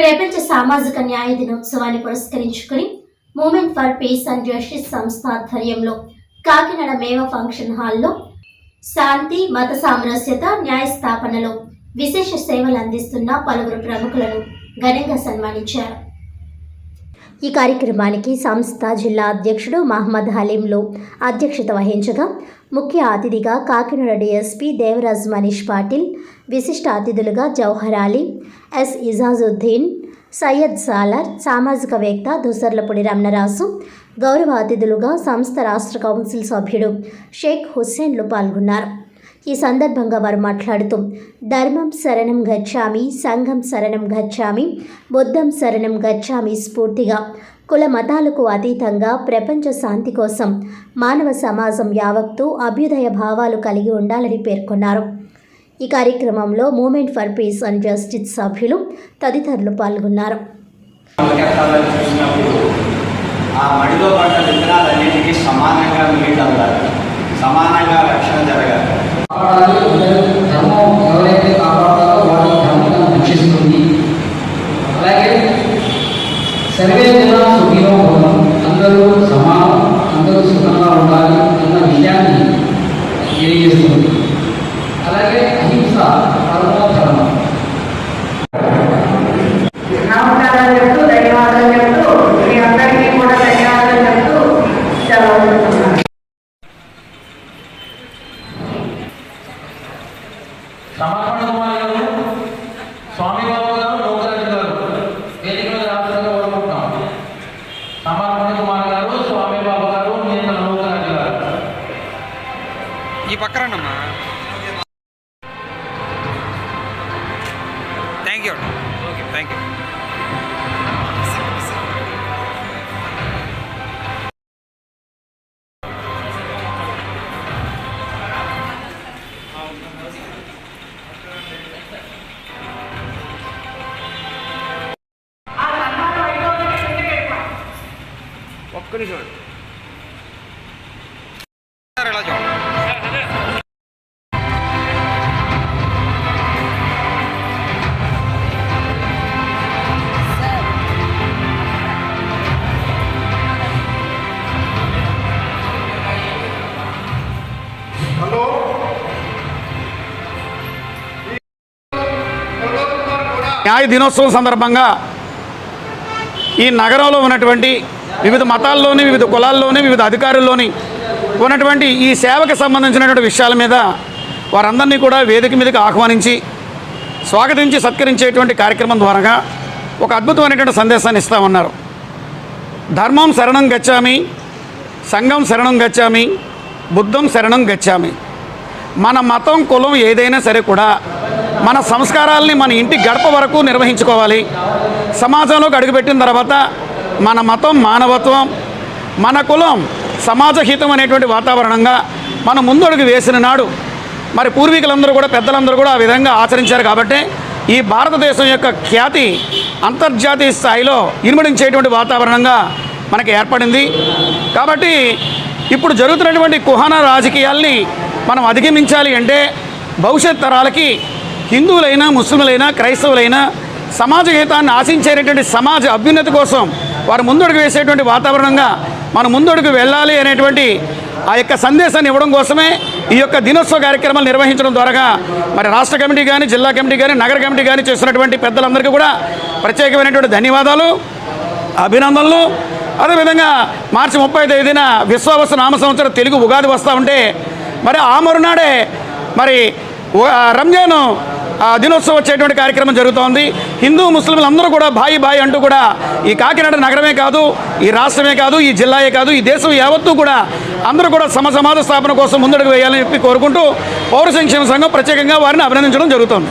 ప్రపంచ సామాజిక న్యాయ దినోత్సవాన్ని పురస్కరించుకుని movement for peace and justice సంస్థ ఆధ్వర్యంలో కాకినాడ మేవ ఫంక్షన్ హాల్లో శాంతి మత సామరస్యత న్యాయ స్థాపనలో విశేష సేవలు అందిస్తున్న పలువురు ప్రముఖులను ఘనంగా సన్మానించారు. ఈ కార్యక్రమానికి సంస్థ జిల్లా అధ్యక్షుడు మహమ్మద్ హలీంలో అధ్యక్షత వహించగా ముఖ్య అతిథిగా కాకినాడ డీఎస్పీ దేవరాజ్ మనీష్ పాటిల్ విశిష్ట అతిథులుగా జౌహర్ అలీ ఎస్ ఇజాజుద్దీన్ సయ్యద్ సాలార్ సామాజికవేత్త దుసర్లపూడి రమణరాజు గౌరవ అతిథులుగా సంస్థ రాష్ట్ర కౌన్సిల్ సభ్యుడు షేక్ హుస్సేన్లు పాల్గొన్నారు. ఈ సందర్భంగా వారు మాట్లాడుతూ ధర్మం శరణం గచ్చామి సంఘం శరణం గచ్చామి బుద్ధం శరణం గచ్చామి స్ఫూర్తిగా. కుల మతాలకు అతీతంగా ప్రపంచ శాంతి కోసం మానవ సమాజం యావత్తు అభ్యుదయ భావాలు కలిగి ఉండాలని పేర్కొన్నారు. ఈ కార్యక్రమంలో movement for peace and justice సభ్యులు తదితరులు పాల్గొన్నారు. ఆ మడిలో పడ్డ విత్తనాలన్నింటికీ సమానంగా నీళ్ళు సమానంగా రక్షణ జరగాలి. ధర్మం ఎవరైతే కాపాడాలో వాళ్ళ ధర్మంగా రక్షిస్తుంది. అలాగే సర్వే జన సుఖినో భవనం అందరూ సమానం అందరూ సుఖంగా ఉండాలి అన్న విషయాన్ని తెలియజేస్తుంది. సమర్పణ కుమార్ గారు స్వామి బాబు గారు లోకరాజు గారు. వేదిక రాష్ట్రంగా కోరుకుంటున్నాం. సమర్పణ కుమార్ గారు స్వామి బాబు గారు నేను లోకరాజు గారు. ఈ పక్కన thank you okay thank you ఒక్క ఇలా చూడండి న్యాయ దినోత్సవం సందర్భంగా ఈ నగరంలో ఉన్నటువంటి వివిధ మతాల్లోని వివిధ కులాల్లోని వివిధ అధికారుల్లోని ఉన్నటువంటి ఈ సేవకు సంబంధించినటువంటి విషయాల మీద వారందరినీ కూడా వేదిక మీదకి ఆహ్వానించి స్వాగతించి సత్కరించేటువంటి కార్యక్రమం ద్వారా ఒక అద్భుతమైనటువంటి సందేశాన్ని ఇస్తా ఉన్నారు. ధర్మం శరణం గచ్చామి సంఘం శరణం గచ్చామి బుద్ధం శరణం గచ్చామి. మన మతం కులం ఏదైనా సరే కూడా మన సంస్కారాల్ని మన ఇంటి గడప వరకు నిర్వహించుకోవాలి. సమాజంలోకి అడుగుపెట్టిన తర్వాత మన మతం మానవత్వం మన కులం సమాజహితం అనేటువంటి వాతావరణంగా మనం ముందడుగు వేసిన నాడు మరి పూర్వీకులందరూ కూడా పెద్దలందరూ కూడా ఆ విధంగా ఆచరించారు కాబట్టి ఈ భారతదేశం యొక్క ఖ్యాతి అంతర్జాతీయ స్థాయిలో ఇనుమడించేటువంటి వాతావరణంగా మనకి ఏర్పడింది. కాబట్టి ఇప్పుడు జరుగుతున్నటువంటి కుహాన రాజకీయాల్ని మనం అధిగమించాలి అంటే భవిష్యత్ తరాలకి హిందువులైనా ముస్లింలైనా క్రైస్తవులైనా సమాజ హితాన్ని ఆశించేటటువంటి సమాజ అభ్యున్నతి కోసం వారు ముందడుగు వేసేటువంటి వాతావరణంగా మనం ముందడుగు వెళ్ళాలి అనేటువంటి ఆ యొక్క సందేశాన్ని ఇవ్వడం కోసమే ఈ యొక్క దినోత్సవ కార్యక్రమాలు నిర్వహించడం ద్వారా మరి రాష్ట్ర కమిటీ కానీ జిల్లా కమిటీ కానీ నగర కమిటీ కానీ చేస్తున్నటువంటి పెద్దలందరికీ కూడా ప్రత్యేకమైనటువంటి ధన్యవాదాలు అభినందనలు. అదేవిధంగా మార్చి ముప్పై తేదీన విశ్వావస నామ సంవత్సరం తెలుగు ఉగాది వస్తూ ఉంటే మరి ఆ మరునాడే మరి ఉ- రంజాన్ దినోత్సవం వచ్చేటువంటి కార్యక్రమం జరుగుతోంది. హిందూ ముస్లింలు అందరూ కూడా బాయి బాయి అంటూ కూడా ఈ కాకినాడ నగరమే కాదు ఈ రాష్ట్రమే కాదు ఈ జిల్లాయే కాదు ఈ దేశం యావత్తూ కూడా అందరూ కూడా సమ సమాజ స్థాపన కోసం ముందడుగు వేయాలని చెప్పి కోరుకుంటూ పౌర సంక్షేమ సంఘం ప్రత్యేకంగా వారిని అభినందించడం జరుగుతోంది.